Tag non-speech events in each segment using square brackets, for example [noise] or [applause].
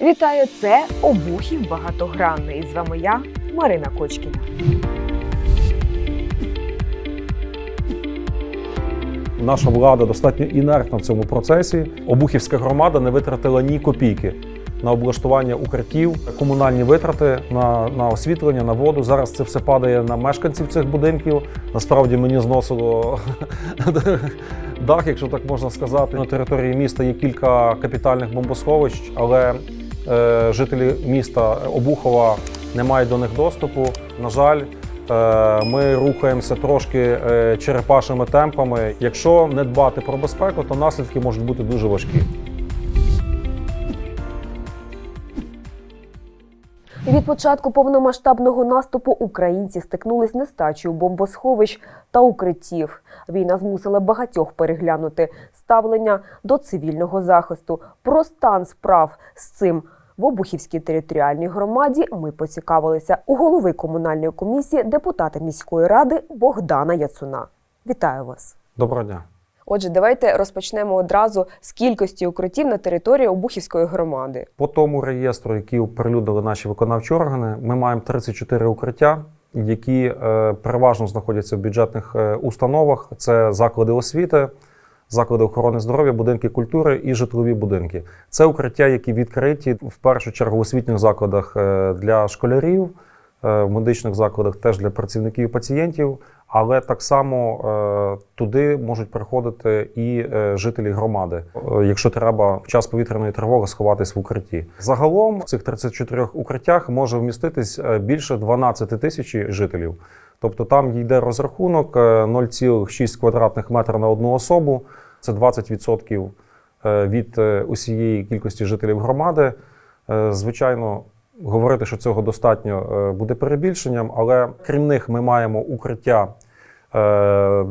Вітаю, це Обухів багатогранний. З вами я, Марина Кочкіна. Наша влада достатньо інертна в цьому процесі. Обухівська громада не витратила ні копійки на облаштування укриттів, комунальні витрати на, на освітлення, на воду. Зараз це все падає на мешканців цих будинків. Насправді мені зносило [laughs] дах, якщо так можна сказати. На території міста є кілька капітальних бомбосховищ, але жителі міста Обухова не мають до них доступу. На жаль. Е, Ми рухаємося трошки е, черепашими темпами. Якщо не дбати про безпеку, то наслідки можуть бути дуже важкі. Від початку повномасштабного наступу українці стикнулись нестачею бомбосховищ та укриттів. Війна змусила багатьох переглянути ставлення до цивільного захисту. Про стан справ з цим в Обухівській територіальній громаді ми поцікавилися у голови комунальної комісії депутата міської ради Богдана Яцуна. Вітаю вас! Доброго дня. Отже, давайте розпочнемо одразу з кількості укриттів на території Обухівської громади. По тому реєстру, який оприлюднили наші виконавчі органи, ми маємо 34 укриття, які е, переважно знаходяться в бюджетних е, установах. Це заклади освіти, заклади охорони здоров'я, будинки культури і житлові будинки. Це укриття, які відкриті в першу чергу в освітніх закладах е, для школярів, е, в медичних закладах теж для працівників і пацієнтів. Але так само е, туди можуть приходити і жителі громади, якщо треба в час повітряної тривоги сховатись в укритті. Загалом в цих 34 укриттях може вміститись більше 12 тисяч жителів. Тобто там йде розрахунок е, 0,6 квадратних метра на одну особу. Це 20% е, від е, усієї кількості жителів громади. Е, Звичайно, говорити, що цього достатньо, е, буде перебільшенням, але крім них ми маємо укриття, е,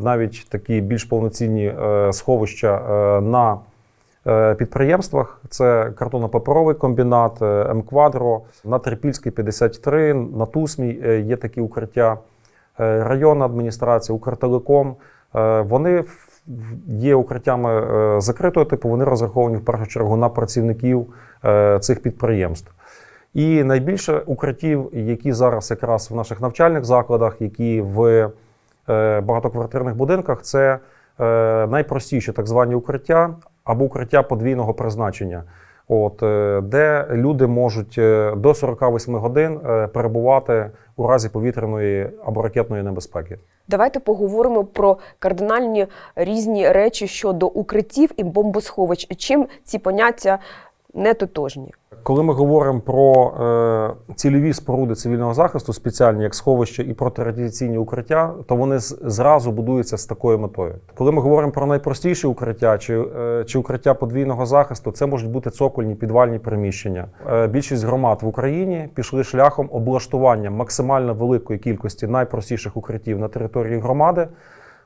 навіть такі більш повноцінні е, сховища е, на е, підприємствах. Це картонно-паперовий комбінат, е, М-Квадро, на Терпільській 53, на Тусмій е, є такі укриття. Е, Районна адміністрація, Укртелеком. е, Вони є укриттями е, закритого типу, вони розраховані в першу чергу на працівників цих підприємств. І найбільше укриттів, які зараз якраз в наших навчальних закладах, які в багатоквартирних будинках, це найпростіші так звані укриття або укриття подвійного призначення. От, е, де люди можуть е, до 48 годин е, перебувати у разі повітряної або ракетної небезпеки. Давайте поговоримо про кардинальні різні речі щодо укриттів і бомбосховищ. Чим ці поняття не тотожні? Коли ми говоримо про е, цільові споруди цивільного захисту, спеціальні як сховища і протирадіаційні укриття, то вони зразу будуються з такою метою. Коли ми говоримо про найпростіші укриття чи, е, чи укриття подвійного захисту, це можуть бути цокольні підвальні приміщення. Е, більшість громад в Україні пішли шляхом облаштування максимально великої кількості найпростіших укриттів на території громади,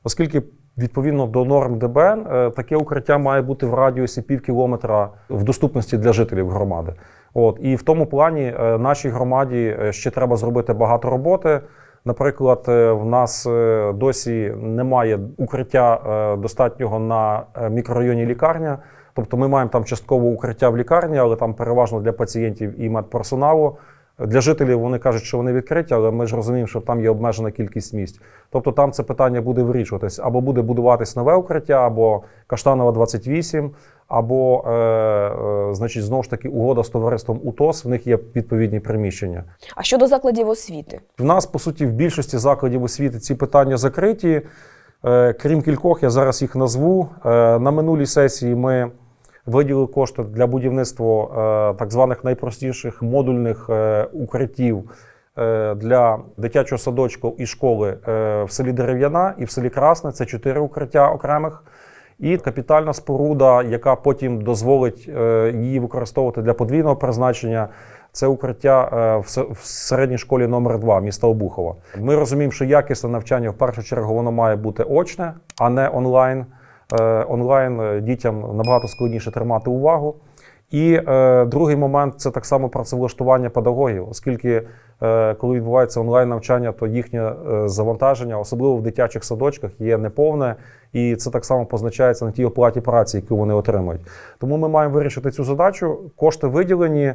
оскільки Відповідно до норм ДБН, е, таке укриття має бути в радіусі пів кілометра в доступності для жителів громади. От і в тому плані е, нашій громаді е, ще треба зробити багато роботи. Наприклад, в нас досі немає укриття достатнього на мікрорайоні лікарня. Тобто ми маємо там частково укриття в лікарні, але там переважно для пацієнтів і медперсоналу. Для жителів вони кажуть, що вони відкриті, але ми ж розуміємо, що там є обмежена кількість місць. Тобто там це питання буде вирішуватись або буде будуватись нове укриття, або Каштанова 28, або е, е, значить, знову ж таки угода з товариством УТОС. В них є відповідні приміщення. А щодо закладів освіти? В нас, по суті, в більшості закладів освіти ці питання закриті. Е, Крім кількох, я зараз їх назву. Е, На минулій сесії ми виділили кошти для будівництва е, так званих найпростіших модульних е, укриттів е, для дитячого садочку і школи в селі Дерев'яна і в селі Красне. Це чотири укриття окремих. І капітальна споруда, яка потім дозволить її використовувати для подвійного призначення, це укриття в середній школі номер 2 міста Обухова. Ми розуміємо, що якісне навчання в першу чергу воно має бути очне, а не онлайн. Е, Онлайн е, дітям набагато складніше тримати увагу. І е, другий момент це так само працевлаштування педагогів, оскільки е, коли відбувається онлайн навчання, то їхнє е, завантаження, особливо в дитячих садочках, є неповне, і це так само позначається на тій оплаті праці, яку вони отримують. Тому ми маємо вирішити цю задачу. Кошти виділені.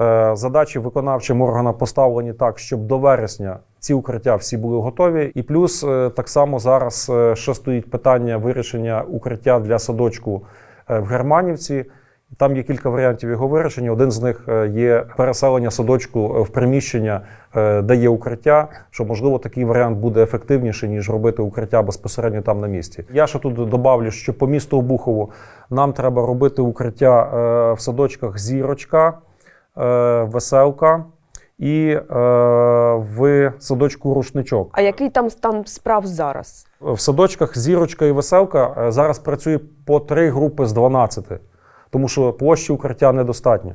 Е, Задачі виконавчим органам поставлені так, щоб до вересня ці укриття всі були готові. І плюс е, так само зараз е, ще стоїть питання вирішення укриття для садочку е, в Германівці. Там є кілька варіантів його вирішення. Один з них є переселення садочку в приміщення, де є укриття. Що можливо такий варіант буде ефективніший, ніж робити укриття безпосередньо там на місці. Я ще тут добавлю, що по місту Обухову нам треба робити укриття в садочках зірочка, веселка і е, в садочку рушничок. А який там стан справ зараз? В садочках зірочка і веселка е, зараз працює по три групи з 12, тому що площі укриття недостатньо.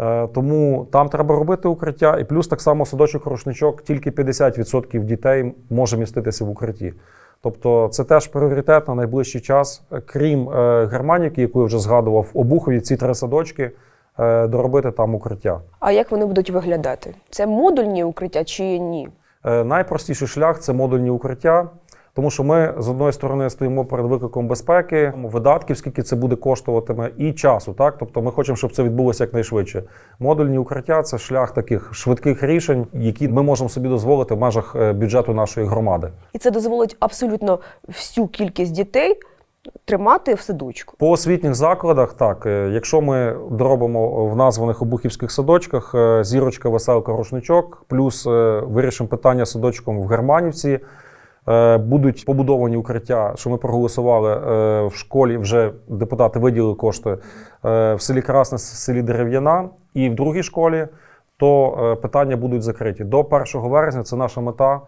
Е, Тому там треба робити укриття, і плюс так само садочок рушничок тільки 50% дітей може міститися в укритті. Тобто це теж пріоритет на найближчий час. Крім е, Германівки, яку я вже згадував, Обухові ці три садочки доробити там укриття. А як вони будуть виглядати? Це модульні укриття чи ні? Е, Найпростіший шлях це модульні укриття, тому що ми з одної сторони стоїмо перед викликом безпеки, видатків, скільки це буде коштуватиме, і часу. Так, тобто ми хочемо, щоб це відбулося якнайшвидше. Модульні укриття це шлях таких швидких рішень, які ми можемо собі дозволити в межах е, бюджету нашої громади. І це дозволить абсолютно всю кількість дітей тримати в садочку. По освітніх закладах, так, е, якщо ми доробимо в названих обухівських садочках е, зірочка, веселка, рушничок, плюс е, вирішимо питання садочком в Германівці, будуть побудовані укриття, що ми проголосували в школі, вже депутати виділили кошти в селі Красне, в селі Дерев'яна і в другій школі, то питання будуть закриті. До 1 вересня це наша мета,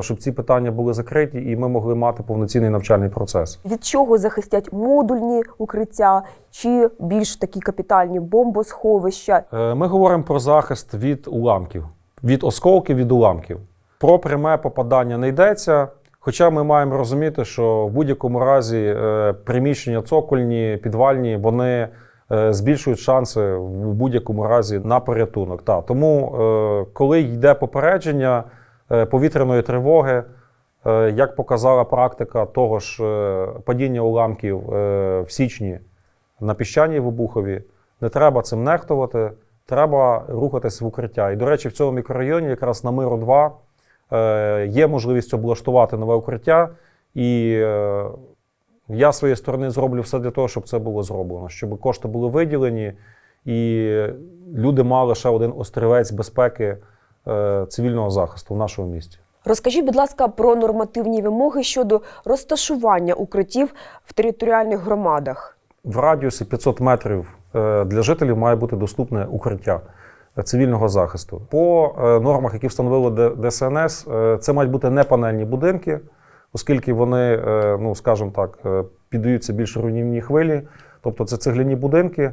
щоб ці питання були закриті і ми могли мати повноцінний навчальний процес. Від чого захистять модульні укриття чи більш такі капітальні бомбосховища? Е, Ми говоримо про захист від уламків, від осколків, від уламків. Про пряме попадання не йдеться. Хоча ми маємо розуміти, що в будь-якому разі е, приміщення цокольні, підвальні, вони е, збільшують шанси в будь-якому разі на порятунок. Та, тому, е, коли йде попередження е, повітряної тривоги, е, як показала практика того ж е, падіння уламків е, в січні на піщаній в Обухові, не треба цим нехтувати, треба рухатись в укриття. І, до речі, в цьому мікрорайоні, якраз на Миру 2, е, є можливість облаштувати нове укриття. І е, я з своєї сторони зроблю все для того, щоб це було зроблено, щоб кошти були виділені, і люди мали ще один острівець безпеки е, цивільного захисту в нашому місті. Розкажіть, будь ласка, про нормативні вимоги щодо розташування укриттів в територіальних громадах. в радіусі 500 метрів е, для жителів має бути доступне укриття е, цивільного захисту. По е, нормах, які встановило Д- ДСНС, е, це мають бути не панельні будинки, оскільки вони, е, ну скажімо так, е, піддаються більш руйнівній хвилі. Тобто це цегляні будинки.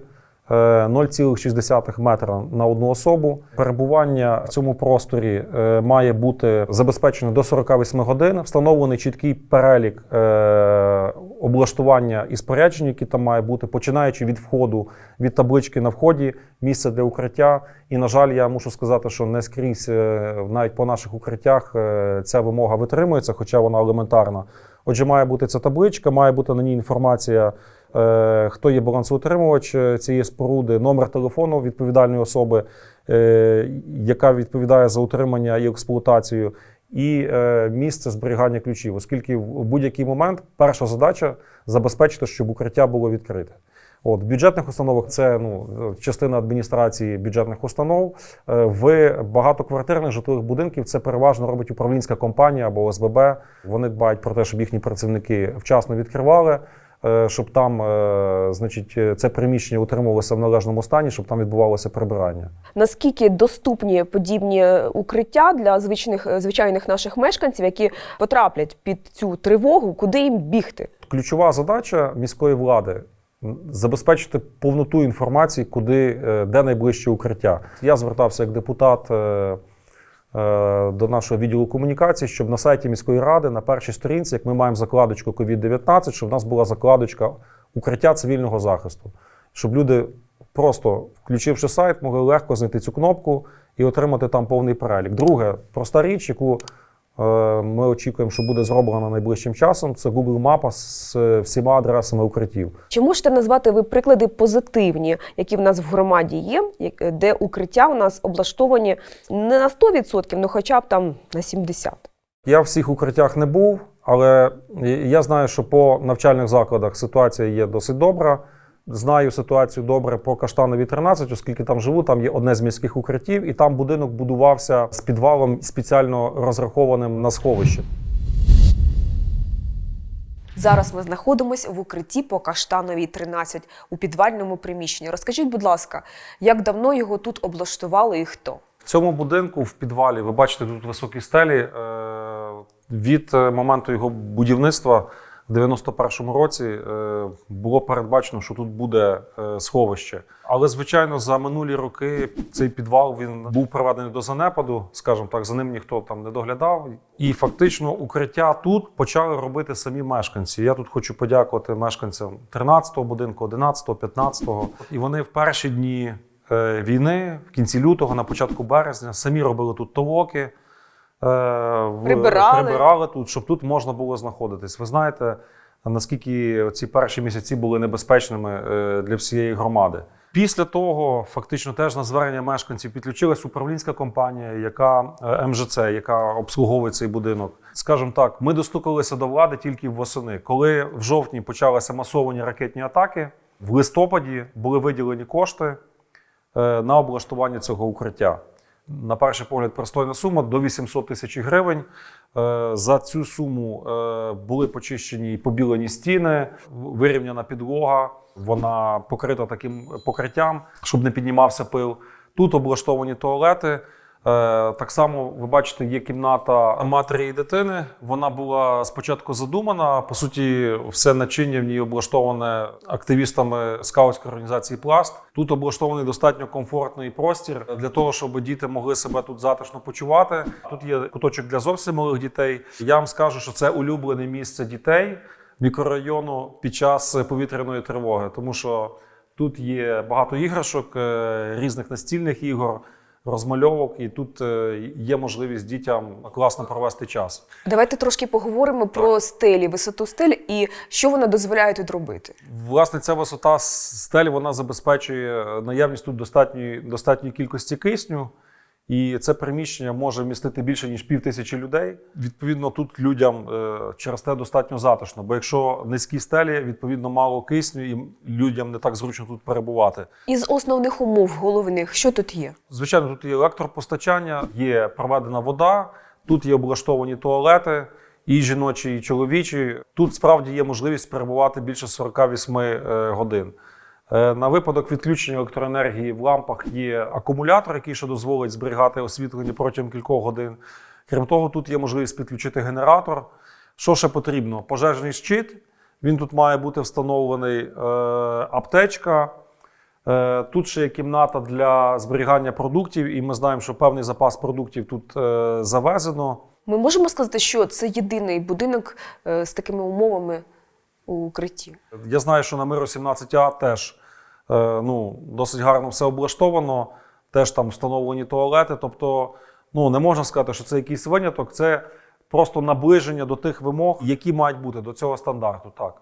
Е, 0,6 метра на одну особу. Перебування в цьому просторі е, має бути забезпечено до 48 годин. Встановлений чіткий перелік е, облаштування і споряджень, які там має бути, починаючи від входу, від таблички на вході, місце для укриття. І, на жаль, я мушу сказати, що не скрізь, е, навіть по наших укриттях, е, ця вимога витримується, хоча вона елементарна. Отже, має бути ця табличка, має бути на ній інформація, е, хто є балансоутримувач е, цієї споруди, номер телефону відповідальної особи, е, яка відповідає за утримання і експлуатацію, і е, місце зберігання ключів, оскільки в будь-який момент перша задача забезпечити, щоб укриття було відкрите. От, бюджетних установах це ну, частина адміністрації бюджетних установ. Е, В багатоквартирних житлових будинків це переважно робить управлінська компанія або ОСББ. Вони дбають про те, щоб їхні працівники вчасно відкривали, е, щоб там, е, значить, е, це приміщення утримувалося в належному стані, щоб там відбувалося прибирання. Наскільки доступні подібні укриття для звичних звичайних наших мешканців, які потраплять під цю тривогу, куди їм бігти? Ключова задача міської влади забезпечити повноту інформації, куди е, де найближче укриття. Я звертався як депутат е, е, до нашого відділу комунікації, щоб на сайті міської ради на першій сторінці, як ми маємо закладочку COVID-19, щоб в нас була закладочка укриття цивільного захисту, щоб люди. Просто включивши сайт, могли легко знайти цю кнопку і отримати там повний перелік. Друге, проста річ, яку е, ми очікуємо, що буде зроблено найближчим часом. Це Google мапа з е, всіма адресами укриттів. Чи можете назвати ви приклади позитивні, які в нас в громаді є, де укриття у нас облаштовані не на 100%, ну хоча б там на 70%? Я в всіх укриттях не був, але я знаю, що по навчальних закладах ситуація є досить добра. Знаю ситуацію добре по Каштановій 13, оскільки там живу, там є одне з міських укриттів, і там будинок будувався з підвалом спеціально розрахованим на сховище. Зараз ми знаходимося в укритті по Каштановій 13 у підвальному приміщенні. Розкажіть, будь ласка, як давно його тут облаштували і хто? В цьому будинку в підвалі ви бачите тут високі стелі. е, Від е, моменту його будівництва в 91-му році е, було передбачено, що тут буде е, сховище. Але звичайно, за минулі роки цей підвал він був приведений до занепаду, скажімо так, за ним ніхто там не доглядав. І фактично укриття тут почали робити самі мешканці. Я тут хочу подякувати мешканцям 13-го будинку, 11-го, 15-го. І вони в перші дні е, війни, в кінці лютого, на початку березня, самі робили тут толоки. Е, в- Прибирали. прибирали тут, щоб тут можна було знаходитись. Ви знаєте, наскільки ці перші місяці були небезпечними е, для всієї громади. Після того, фактично, теж на звернення мешканців підключилась управлінська компанія, яка е, МЖЦ, яка обслуговує цей будинок. Скажімо так, ми достукалися до влади тільки восени. Коли в жовтні почалися масовані ракетні атаки, в листопаді були виділені кошти на облаштування цього укриття. На перший погляд, простойна сума до 800 тисяч гривень. Е, За цю суму е, були почищені і побілені стіни, вирівняна підлога. Вона покрита таким покриттям, щоб не піднімався пил. Тут облаштовані туалети. Е, Так само ви бачите, є кімната матері і дитини. Вона була спочатку задумана. По суті, все начиння в ній облаштоване активістами скаутської організації Пласт. Тут облаштований достатньо комфортний простір для того, щоб діти могли себе тут затишно почувати. Тут є куточок для зовсім малих дітей. Я вам скажу, що це улюблене місце дітей мікрорайону під час повітряної тривоги, тому що тут є багато іграшок, е, різних настільних ігор розмальовок, і тут е, є можливість дітям класно провести час. Давайте трошки поговоримо про стелі, висоту стель і що вона дозволяє тут робити. Власне, ця висота стелі вона забезпечує наявність тут достатньої, достатньої кількості кисню. І це приміщення може вмістити більше ніж пів тисячі людей. Відповідно, тут людям е, через те достатньо затишно. Бо якщо низькі стелі, відповідно мало кисню, і людям не так зручно тут перебувати. Із основних умов головних, що тут є? Звичайно, тут є електропостачання, є проведена вода, тут є облаштовані туалети, і жіночі, і чоловічі. Тут справді є можливість перебувати більше 48 е, годин. Е, На випадок відключення електроенергії в лампах є акумулятор, який ще дозволить зберігати освітлення протягом кількох годин. Крім того, тут є можливість підключити генератор. Що ще потрібно? Пожежний щит. Він тут має бути встановлений е, аптечка. Е, Тут ще є кімната для зберігання продуктів, і ми знаємо, що певний запас продуктів тут завезено. Ми можемо сказати, що це єдиний будинок з такими умовами у укритті. Я знаю, що на Миру 17А теж е, ну, досить гарно все облаштовано, теж там встановлені туалети. Тобто, ну, не можна сказати, що це якийсь виняток, це просто наближення до тих вимог, які мають бути до цього стандарту. Так.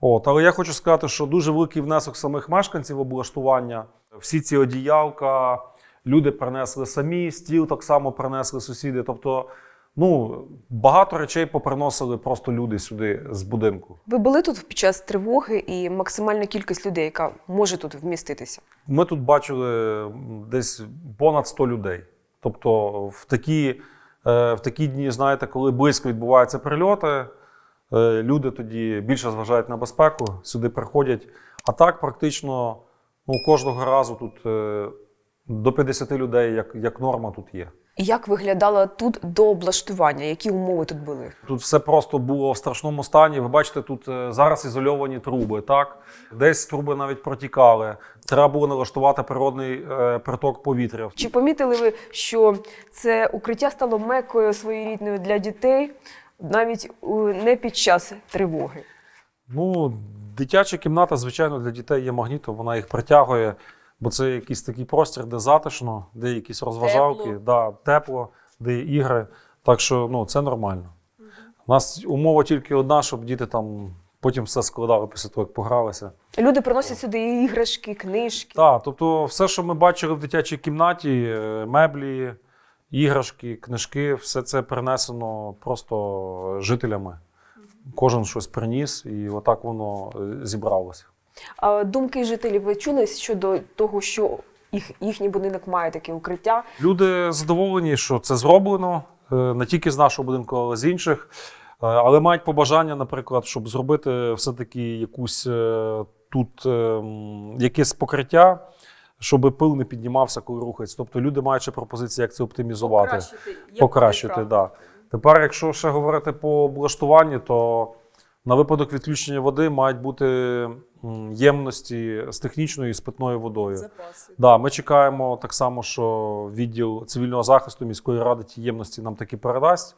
От, але я хочу сказати, що дуже великий внесок самих мешканців облаштування. Всі ці одіялка, люди принесли самі, стіл так само принесли сусіди. Тобто, ну, багато речей поприносили просто люди сюди з будинку. Ви були тут під час тривоги і максимальна кількість людей, яка може тут вміститися. Ми тут бачили десь понад 100 людей. Тобто, в такі, е, в такі дні, знаєте, коли близько відбуваються прильоти, е, люди тоді більше зважають на безпеку, сюди приходять. А так, практично, ну, кожного разу тут е, до 50 людей, як, як норма, тут є. І як виглядало тут до облаштування? Які умови тут були? Тут все просто було в страшному стані. Ви бачите, тут е, зараз ізольовані труби, так? Десь труби навіть протікали. Треба було налаштувати природний е, приток повітря. Чи помітили ви, що це укриття стало мекою своєрідною для дітей навіть не під час тривоги? Ну, дитяча кімната, звичайно, для дітей є магнітом, вона їх притягує, бо це якийсь такий простір, де затишно, де якісь розважалки, Тепло. Да, тепло, де є ігри. Так що ну, це нормально. У нас умова тільки одна, щоб діти там потім все складали після того, як погралися. Люди приносять сюди іграшки, книжки. Так, тобто, все, що ми бачили в дитячій кімнаті, е, меблі, іграшки, книжки, все це принесено просто жителями. Кожен щось приніс, і отак воно е, зібралося. А думки жителів ви чули щодо того, що їх, їхній будинок має таке укриття. Люди задоволені, що це зроблено е, не тільки з нашого будинку, але й з інших. Е, Але мають побажання, наприклад, щоб зробити все-таки якусь е, тут е, якесь покриття, щоб пил не піднімався, коли рухається. Тобто люди мають ще пропозиції, як це оптимізувати. Покращити, да. Тепер, якщо ще говорити по облаштуванню, то на випадок відключення води мають бути ємності з технічною і з питною водою. Запаси. Да, ми чекаємо так само, що відділ цивільного захисту міської ради ті ємності нам таки передасть.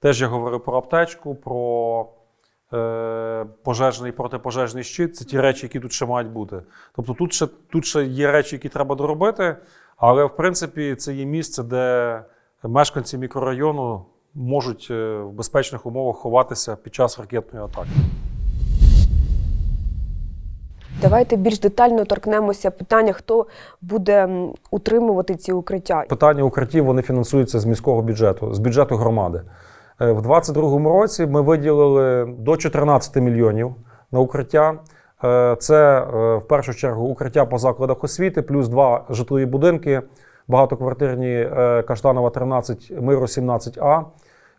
Теж я говорив про аптечку, про е, пожежний протипожежний щит. Це ті речі, які тут ще мають бути. Тобто тут ще, тут ще є речі, які треба доробити, але в принципі це є місце, де мешканці мікрорайону можуть е, в безпечних умовах ховатися під час ракетної атаки. Давайте більш детально торкнемося питання, хто буде утримувати ці укриття. Питання укриттів вони фінансуються з міського бюджету, з бюджету громади. Е, В 2022 році ми виділили до 14 мільйонів на укриття. Е, Це е, в першу чергу укриття по закладах освіти, плюс два житлові будинки, багатоквартирні Каштанова 13, Миру 17А.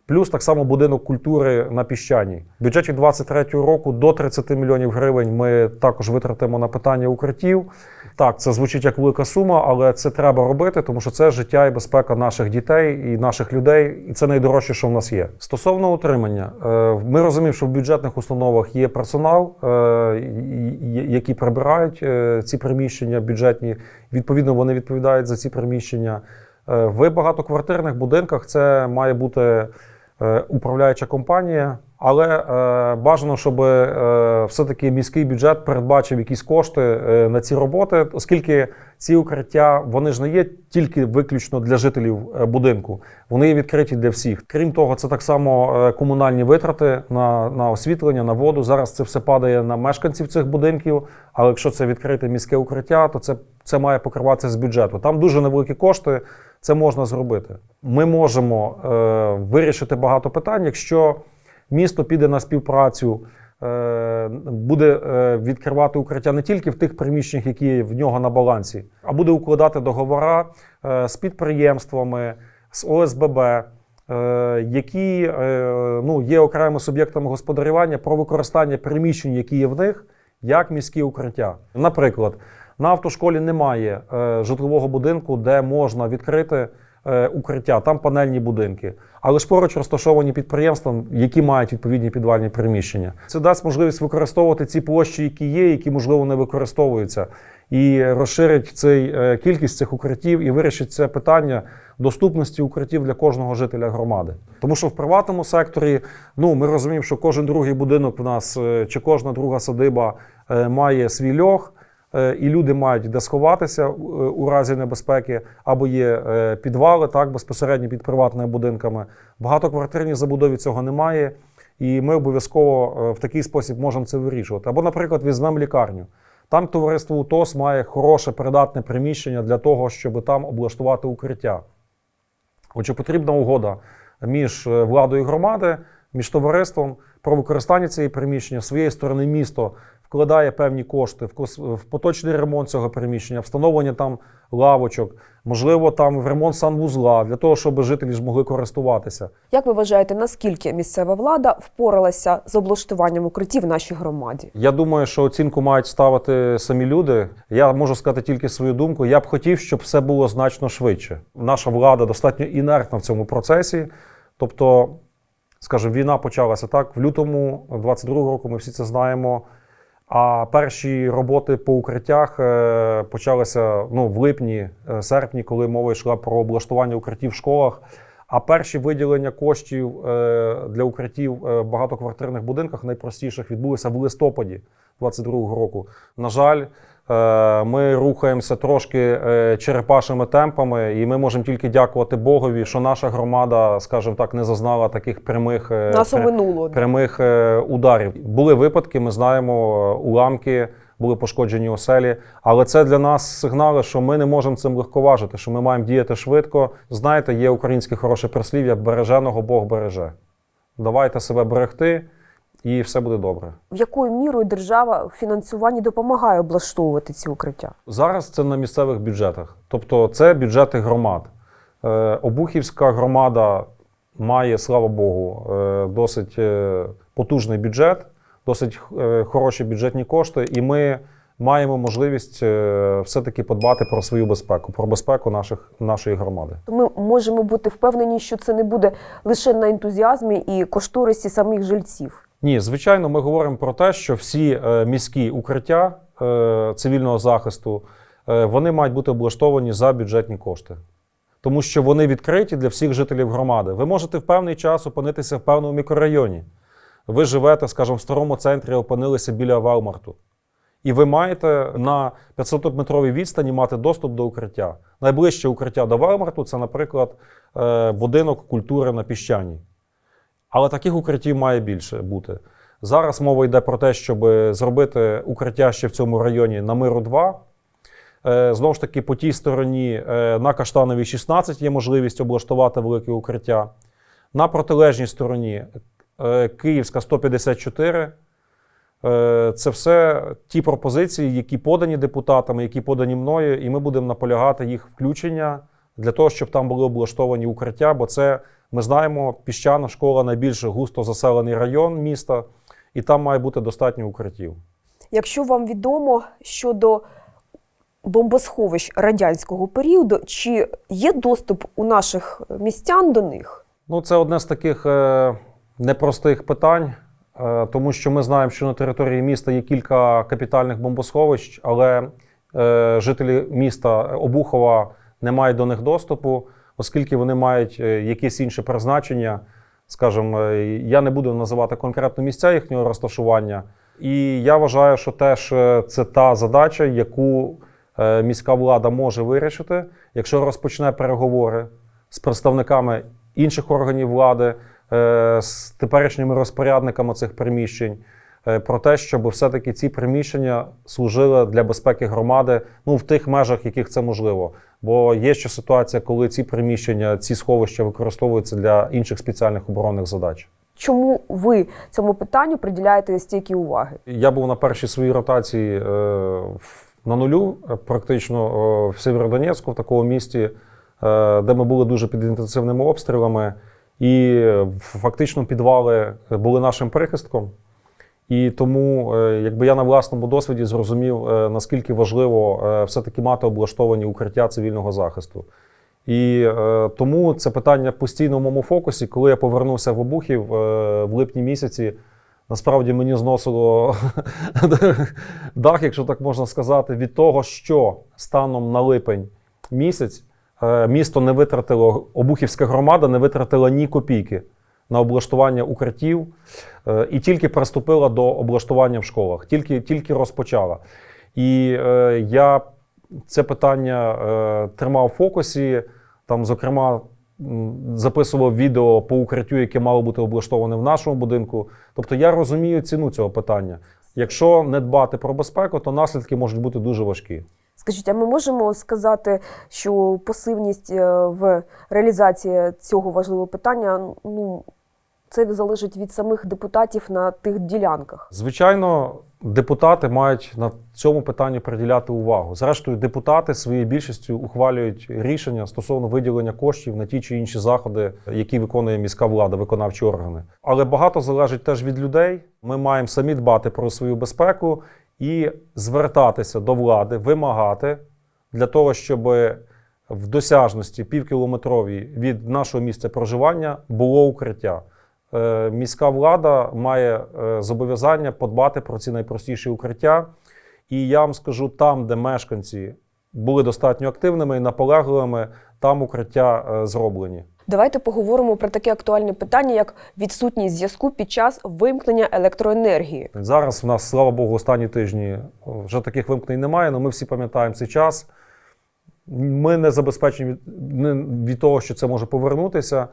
Плюс так само будинок культури на піщаній. В бюджеті 2023 року до 30 мільйонів гривень ми також витратимо на питання укриттів. Так, це звучить як велика сума, але це треба робити, тому що це життя і безпека наших дітей і наших людей, і це найдорожче, що в нас є. Стосовно утримання, е, ми розуміємо, що в бюджетних установах є персонал, е, які прибирають е, ці приміщення бюджетні. Відповідно, вони відповідають за ці приміщення. В багатоквартирних будинках це має бути управляюча компанія, але е, бажано, щоб е, все-таки міський бюджет передбачив якісь кошти е, на ці роботи, оскільки ці укриття вони ж не є тільки виключно для жителів е, будинку, вони є відкриті для всіх. Крім того, це так само е, комунальні витрати на, на освітлення, на воду. Зараз це все падає на мешканців цих будинків. Але якщо це відкрите міське укриття, то це, це має покриватися з бюджету. Там дуже невеликі кошти. Це можна зробити. Ми можемо е, вирішити багато питань, якщо місто піде на співпрацю, е, буде е, відкривати укриття не тільки в тих приміщеннях, які в нього на балансі, а буде укладати договора е, з підприємствами, з ОСББ, які ну, є окремими суб'єктами господарювання про використання приміщень, які є в них, як міські укриття. Наприклад, на автошколі немає житлового будинку, де можна відкрити укриття, там панельні будинки. Але ж поруч розташовані підприємства, які мають відповідні підвальні приміщення. Це дасть можливість використовувати ці площі, які є, які можливо не використовуються, і розширить цей е, кількість цих укриттів і вирішить це питання доступності укриттів для кожного жителя громади. Тому що в приватному секторі, ну ми розуміємо, що кожен другий будинок в нас е, чи кожна друга садиба е, має свій льох. Е, І люди мають де сховатися е, у разі небезпеки, або є е, підвали так безпосередньо під приватними будинками. Багатоквартирній забудові цього немає, і ми обов'язково в такий спосіб можемо це вирішувати. Або, наприклад, візьмемо лікарню. Там товариство УТОС має хороше придатне приміщення для того, щоб там облаштувати укриття. Отже, потрібна угода між владою громади, між товариством про використання цієї приміщення. Своєї сторони місто вкладає певні кошти в кос- в поточний ремонт цього приміщення, встановлення там лавочок, можливо, там в ремонт санвузла для того, щоб жителі ж могли користуватися. Як ви вважаєте, наскільки місцева влада впоралася з облаштуванням укриттів в нашій громаді? Я думаю, що оцінку мають ставити самі люди. Я можу сказати тільки свою думку. Я б хотів, щоб все було значно швидше. Наша влада достатньо інертна в цьому процесі. Тобто, скажімо, війна почалася так в лютому 22-го року. Ми всі це знаємо. А перші роботи по укриттях е, почалися ну, в липні, е, коли мова йшла про облаштування укриттів в школах. А перші виділення коштів е, для укриттів е, в багатоквартирних будинках найпростіших відбулися в листопаді 22-го року. На жаль, Е, Ми рухаємося трошки черепашими темпами, і ми можемо тільки дякувати Богові, що наша громада, скажімо так, не зазнала таких прямих прямих ударів. Були випадки, ми знаємо, уламки, були пошкоджені оселі. Але це для нас сигнали, що ми не можемо цим легковажити, що ми маємо діяти швидко. Знаєте, є українське хороше прислів'я береженого Бог береже. Давайте себе берегти, і все буде добре. В якою мірою держава в фінансуванні допомагає облаштовувати ці укриття? Зараз це на місцевих бюджетах, тобто це бюджети громад. Е, Обухівська громада має, слава Богу, е, досить е, потужний бюджет, досить е, хороші бюджетні кошти, і ми маємо можливість е, все-таки подбати про свою безпеку, про безпеку наших, нашої громади. Ми можемо бути впевнені, що це не буде лише на ентузіазмі і кошторисі самих жильців. Ні, звичайно, ми говоримо про те, що всі е, міські укриття цивільного захисту вони мають бути облаштовані за бюджетні кошти. Тому що вони відкриті для всіх жителів громади. Ви можете в певний час опинитися в певному мікрорайоні. Ви живете, скажімо, в старому центрі, опинилися біля Валмарту. І ви маєте на 500-метровій відстані мати доступ до укриття. Найближче укриття до Валмарту це, наприклад, е, будинок культури на піщані. Але таких укриттів має більше бути. Зараз мова йде про те, щоб зробити укриття ще в цьому районі на Миру 2. Е, Знову ж таки, по тій стороні е, на Каштановій 16 є можливість облаштувати велике укриття. На протилежній стороні Київська 154. Е, Це все ті пропозиції, які подані депутатами, які подані мною, і ми будемо наполягати їх включення для того, щоб там були облаштовані укриття, бо це ми знаємо, піщана школа найбільш густо заселений район міста, і там має бути достатньо укриттів. Якщо вам відомо щодо бомбосховищ радянського періоду, чи є доступ у наших містян до них? Ну, це одне з таких е, непростих питань, е, тому що ми знаємо, що на території міста є кілька капітальних бомбосховищ, але е, жителі міста Обухова не мають до них доступу, оскільки вони мають е, якесь інше призначення. Скажімо, я не буду називати конкретно місця їхнього розташування. І я вважаю, що теж це та задача, яку міська влада може вирішити, якщо розпочне переговори з представниками інших органів влади, з теперішніми розпорядниками цих приміщень, е, про те, щоб все-таки ці приміщення служили для безпеки громади ну, в тих межах, яких це можливо. Бо є ще ситуація, коли ці приміщення, ці сховища використовуються для інших спеціальних оборонних задач. Чому ви цьому питанню приділяєте стільки уваги? Я був на першій своїй ротації е, на нулю, е, практично е, в Сєвєродонецьку, в такому місті, е, де ми були дуже під інтенсивними обстрілами, і е, фактично підвали були нашим прихистком. І тому, е, якби я на власному досвіді зрозумів, е, наскільки важливо все-таки мати облаштовані укриття цивільного захисту. І тому це питання постійно в моєму фокусі. Коли я повернувся в Обухів в липні місяці, насправді мені зносило [laughs] дах, якщо так можна сказати, від того, що станом на липень місяць місто не витратило, Обухівська громада не витратила ні копійки на облаштування укриттів е, і тільки приступила до облаштування в школах, тільки, тільки розпочала. І е, я це питання е, тримав в фокусі. Там, зокрема, записував відео по укриттю, яке мало бути облаштоване в нашому будинку. Тобто я розумію ціну цього питання. Якщо не дбати про безпеку, то наслідки можуть бути дуже важкі. Скажіть, а ми можемо сказати, що пасивність е, в реалізації цього важливого питання ну це залежить від самих депутатів на тих ділянках? Звичайно, депутати мають на цьому питанні приділяти увагу. Зрештою, депутати своєю більшістю ухвалюють рішення стосовно виділення коштів на ті чи інші заходи, які виконує міська влада, виконавчі органи. Але багато залежить теж від людей. Ми маємо самі дбати про свою безпеку і звертатися до влади, вимагати для того, щоб в досяжності півкілометровій від нашого місця проживання було укриття. Е, Міська влада має е, зобов'язання подбати про ці найпростіші укриття. І я вам скажу, там, де мешканці були достатньо активними і наполегливими, там укриття е, зроблені. Давайте поговоримо про таке актуальне питання, як відсутність зв'язку під час вимкнення електроенергії. Зараз в нас, слава Богу, останні тижні вже таких вимкнень немає, але ми всі пам'ятаємо цей час. Ми не забезпечені від, того, що це може повернутися.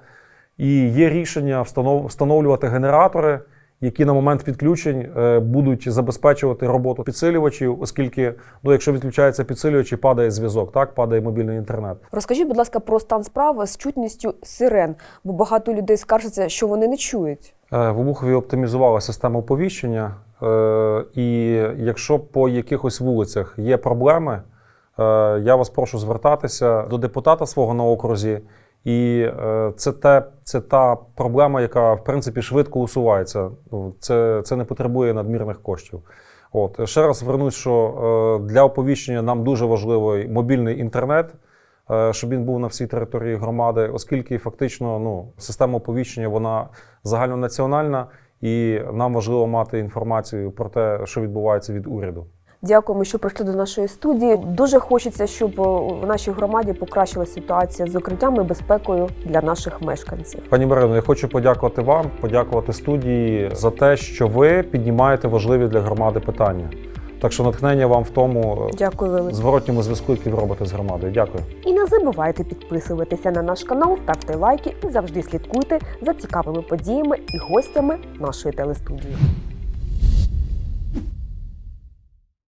І є рішення встанов- встановлювати генератори, які на момент підключень е, будуть забезпечувати роботу підсилювачів, оскільки, ну, якщо відключаються підсилювачі, падає зв'язок, так, падає мобільний інтернет. Розкажіть, будь ласка, про стан справи з чутністю сирен, бо багато людей скаржаться, що вони не чують. Е, В Обухові оптимізувала систему оповіщення, е, і якщо по якихось вулицях є проблеми, я вас прошу звертатися до депутата свого на окрузі. І е, це, те, це та проблема, яка в принципі швидко усувається. Ну, Це, це не потребує надмірних коштів. От ще раз звернусь, що е, для оповіщення нам дуже важливий мобільний інтернет, е, щоб він був на всій території громади, оскільки фактично ну, система оповіщення вона загальнонаціональна, і нам важливо мати інформацію про те, що відбувається від уряду. Дякуємо, що прийшли до нашої студії. Дуже хочеться, щоб в нашій громаді покращилася ситуація з укриттям і безпекою для наших мешканців. Пані Марино, я хочу подякувати вам, подякувати студії за те, що ви піднімаєте важливі для громади питання. Так що натхнення вам в тому е, Дякую зворотньому зв'язку, який ви робите з громадою. Дякую. І не забувайте підписуватися на наш канал, ставте лайки і завжди слідкуйте за цікавими подіями і гостями нашої телестудії.